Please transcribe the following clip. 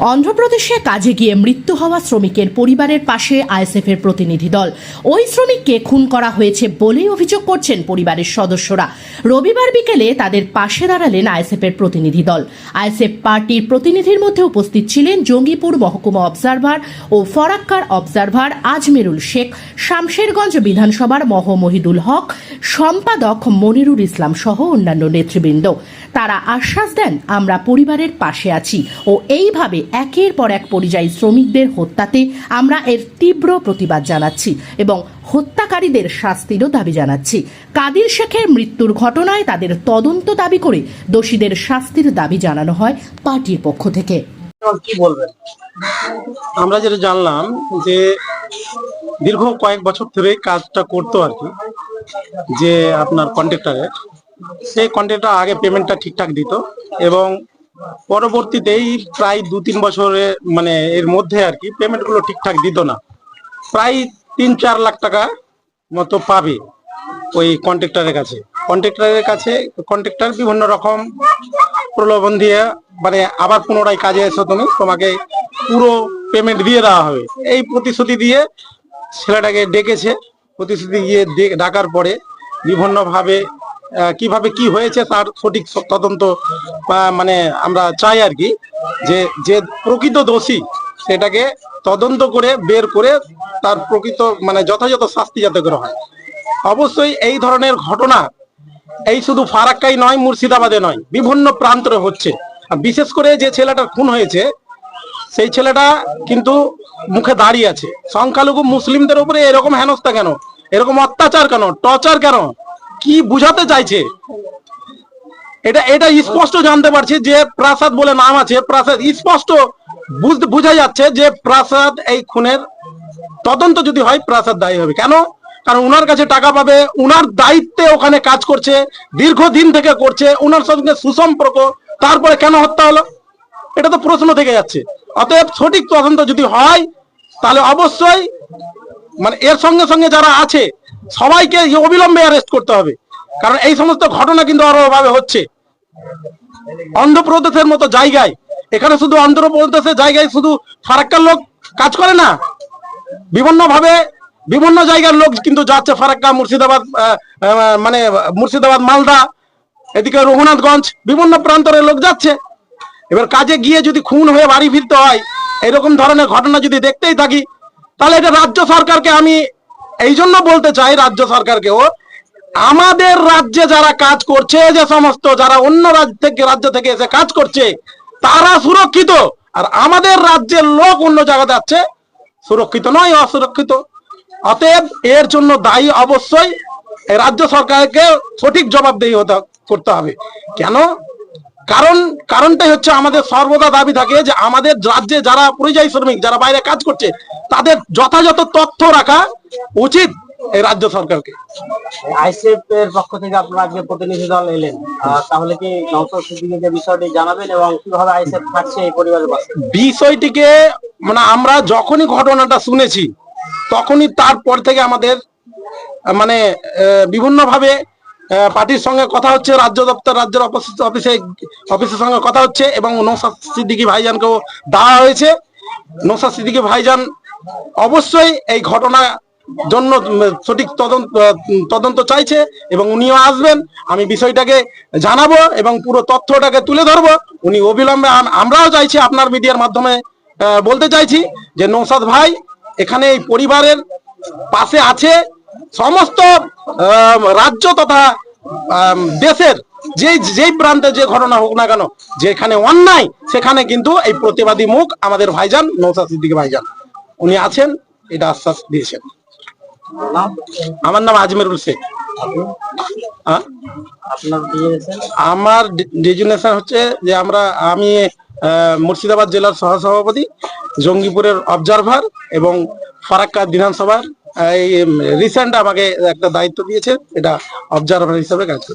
অন্ধ্রপ্রদেশে কাজে গিয়ে মৃত্যু হওয়া শ্রমিকের পরিবারের পাশে আইএসএফ এর প্রতিনিধি দল। ওই শ্রমিককে খুন করা হয়েছে বলেই অভিযোগ করছেন পরিবারের সদস্যরা। রবিবার বিকেলে তাদের পাশে দাঁড়ালেন আইএসএফ এর প্রতিনিধি দল। আইএসএফ পার্টির প্রতিনিধির মধ্যে উপস্থিত ছিলেন জঙ্গিপুর মহকুমা অবজারভার ও ফরাক্কার অবজারভার আজমেরুল শেখ, শামশেরগঞ্জ বিধানসভার মহ মহিদুল হক, সম্পাদক মনিরুল ইসলাম সহ অন্যান্য নেতৃবৃন্দ। তারা আশ্বাস দেন, আমরা পরিবারের পাশে আছি ও এইভাবে একের পর এক পরিযায়ী শ্রমিকদের হত্যাতে আমরা এর তীব্র প্রতিবাদ জানাচ্ছি এবং হত্যাকারীদের শাস্তিরও দাবি জানাচ্ছি। কাদির শেখের মৃত্যুর ঘটনায় তাদের তদন্ত দাবি করে দোষীদের শাস্তির দাবি জানানো হয় পার্টির পক্ষ থেকে। কি বলবেন? আমরা যেটা জানলাম যে দীর্ঘ কয়েক বছর ধরে কাজটা করতো আর কি, যে আপনার কন্ট্রাক্টরে সেই কন্ট্রাক্টর আগে পেমেন্টটা ঠিকঠাক দিত এবং পরবর্তীতেই প্রায় দু তিন বছরে মানে এর মধ্যে আর কি পেমেন্টগুলো ঠিকঠাক দিত না। প্রায় তিন চার লাখ টাকা মতো পাবে ওই কন্ট্রাক্টরের কাছে। কন্ট্রাক্টরের কাছে কন্ট্রাক্টর বিভিন্ন রকম প্রলোভন দিয়ে মানে আবার পুনরায় কাজে এসো তুমি, তোমাকে পুরো পেমেন্ট দিয়ে দেওয়া হবে। এই প্রতিশ্রুতি দিয়ে ছেলেটাকে ডেকেছে। প্রতিশ্রুতি ডে- ডাকার পরে বিভিন্নভাবে কীভাবে কি হয়েছে তার সঠিক তদন্ত মানে আমরা চাই আর কি, যে যে প্রকৃত দোষী সেটাকে তদন্ত করে বের করে তার প্রকৃত মানে যথাযথ শাস্তি যাতে করে হয়। অবশ্যই এই ধরনের ঘটনা এই শুধু ফারাক্কাই নয়, মুর্শিদাবাদে নয়, বিভিন্ন প্রান্তরে হচ্ছে। বিশেষ করে যে ছেলেটা খুন হয়েছে, সেই ছেলেটা কিন্তু মুখে দাঁড়িয়ে আছে। সংখ্যালঘু মুসলিমদের উপরে এরকম হেনস্থা কেন? এরকম অত্যাচার কেন? টর্চার কেন? কি বুঝাতে চাইছে? এটা এটা স্পষ্ট জানতে পারছি যে প্রাসাদ বলে নাম আছে। প্রাসাদ স্পষ্ট বোঝা যাচ্ছে যে প্রাসাদ এই খুনের তদন্ত যদি হয়, প্রাসাদ দায়ী হবে। কেন? কারণ উনার কাছে টাকা পাবে, উনার দায়িত্বে ওখানে কাজ করছে, দীর্ঘদিন থেকে করছে, উনার সঙ্গে সুসম্পর্ক, তারপরে কেন হত্যা হলো? এটা তো প্রশ্ন থেকে যাচ্ছে। অতএব সঠিক তদন্ত যদি হয়, তাহলে অবশ্যই মানে এর সঙ্গে সঙ্গে যারা আছে, সবাইকে অবিলম্বে অ্যারেস্ট করতে হবে। কারণ এই সমস্ত ঘটনা কিন্তু অভাবে হচ্ছে। অন্ধ্রপ্রদেশের মতো জায়গায়, এখানে শুধু অন্ধ্রপ্রদেশের জায়গায় শুধু ফারাক্কার লোক কাজ করে না বিভিন্ন ভাবে বিভিন্ন জায়গার লোক কিন্তু যাচ্ছে ফারাক্কা, মুর্শিদাবাদ মানে মুর্শিদাবাদ, মালদা, এদিকে রঘুনাথগঞ্জ, বিভিন্ন প্রান্তরের লোক যাচ্ছে। এবার কাজে গিয়ে যদি খুন হয়ে বাড়ি ফিরতে হয়, এরকম ধরনের ঘটনা যদি দেখতেই থাকি, তাহলে এটা রাজ্য সরকারকে আমি এই জন্য বলতে চাই, রাজ্য সরকারকেও আমাদের রাজ্যে যারা কাজ করছে, যে সমস্ত যারা অন্য রাজ্য থেকে রাজ্য থেকে এসে কাজ করছে, তারা সুরক্ষিত। আর আমাদের রাজ্যের লোক অন্য জায়গাতে যাচ্ছে সুরক্ষিত নয়, অসুরক্ষিত। অতএব এর জন্য দায়ী অবশ্যই রাজ্য সরকারকে সঠিক জবাবদেহি হতে, করতে হবে। কেন? কারণ, কারণটাই হচ্ছে আমাদের সর্বদা দাবি থাকে যে আমাদের রাজ্যে যারা পরিযায়ী শ্রমিক, যারা বাইরে কাজ করছে, তাদের যথাযথ তথ্য রাখা উচিত। এই রাজ্য সরকারকে। আইসিএফ এর পক্ষ থেকে আপনারা আজকে প্রতিনিধি দল এলেন। তাহলে কি নৌসদ সিদ্দিকীকে বিষয়টি জানাবেন এবং কীভাবে আইসিএফ থাকছে এই পরিবারের পাশে? বিষয়টিকে মানে আমরা যখনই ঘটনাটা শুনেছি তখনই তারপর থেকে আমাদের মানে বিভিন্ন ভাবে পার্টির সঙ্গে কথা হচ্ছে রাজ্য দপ্তর রাজ্যের অফিসে অফিসের সঙ্গে কথা হচ্ছে এবং নৌসাদ সিদ্দিকি ভাইজানকেও দেওয়া হয়েছে। নৌসাদ সিদ্দিকি ভাইজান অবশ্যই এই ঘটনা জন্য সঠিক তদন্ত তদন্ত চাইছে এবং উনিও আসবেন। আমি বিষয়টাকে জানাব এবং পুরো তথ্যটাকে তুলে ধরবো। উনি অবিলম্বে আমরাও চাইছি আপনার মিডিয়ার মাধ্যমে বলতে চাইছি যে নৌসাদ ভাই এখানে এই পরিবারের পাশে আছে। সমস্ত রাজ্য তথা দেশের যেই যেই প্রান্তে যে ঘটনা হোক না কেন, যেখানে অন্যায়, সেখানে কিন্তু এই প্রতিবাদী মুখ আমাদের ভাইজান নৌসাদ সিদ্দিকী ভাইজান। উনি আছেন, এটা আশ্বাস দিয়েছেন। আমার নাম আজমেরুল শেখ। হ্যাঁ? আমার ডিজিনেশন হচ্ছে যে আমরা আমি মুর্শিদাবাদ জেলার সহসভাপতি জঙ্গিপুরের অবজারভার এবং ফারাক্কা বিধানসভার এই রিসেন্ট আমাকে একটা দায়িত্ব দিয়েছে এটা অবজারভার হিসেবে কাজ করছে।